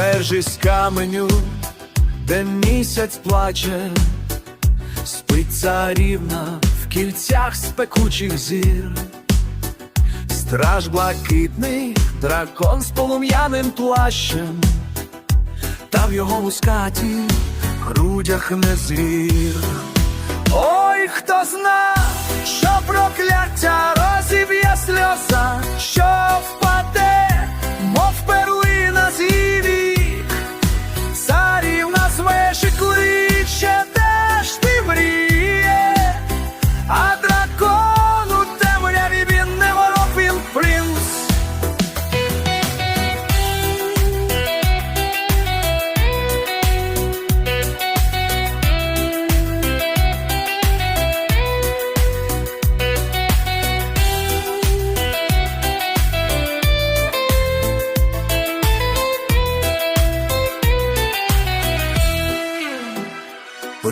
вежі з каменю, де місяць плаче, спить царівна в кільцях спекучих зір. Страж блакитний, дракон з полум'яним плащем, та в його мускаті грудях не звір. Ой, хто зна, що прокляття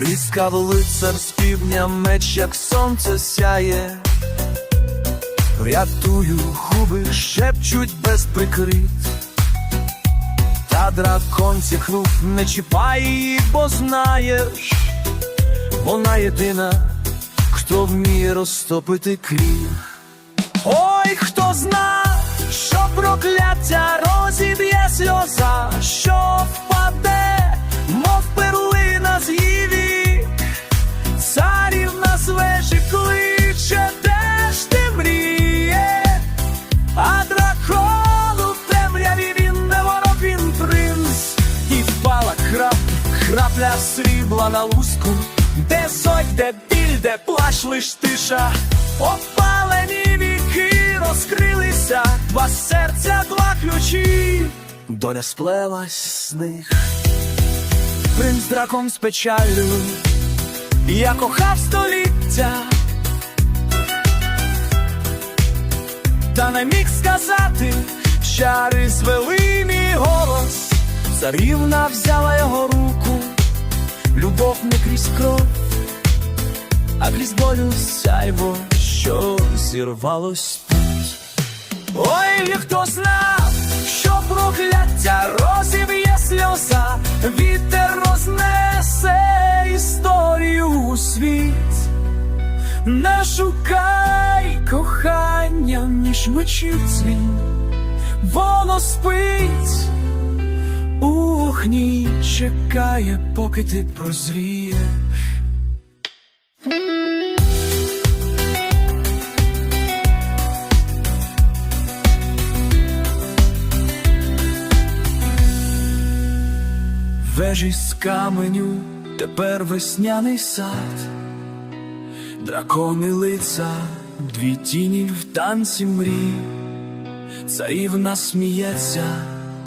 Пріскав лицар з півдня меч, як сонце сяє. Рятую губи, шепчуть без прикрит. Та дракон зіхнув, не чіпай її, бо знаєш, вона єдина, хто вміє розтопити крів. Ой, хто зна, що прокляття розіб'є сльоза, що впаде, крапля срібла на луску, де зодь, де біль, де плач лиш тиша, опалені віки розкрилися, два серця, два ключі, доля сплелась з них. Принц дракон з печалю, я кохав століття, та не міг сказати, чари звели мій голос, царівна взяла його руку, любов не крізь кров, а крізь болю сяйво, що зірвалось. Ой, хто знав, що прокляття розіб'є сльоза, вітер рознесе історію у світ. Не шукай кохання між мечів дзвін, воно спить вогні, чекає, поки ти прозрієш. Вежі з каменю, тепер весняний сад, дракони лиця, дві тіні в танці мрій, царівна сміється,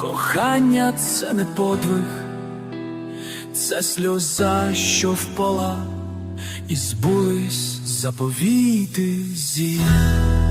кохання це не подвиг, це сльоза, що впала, і збулись заповіти зір.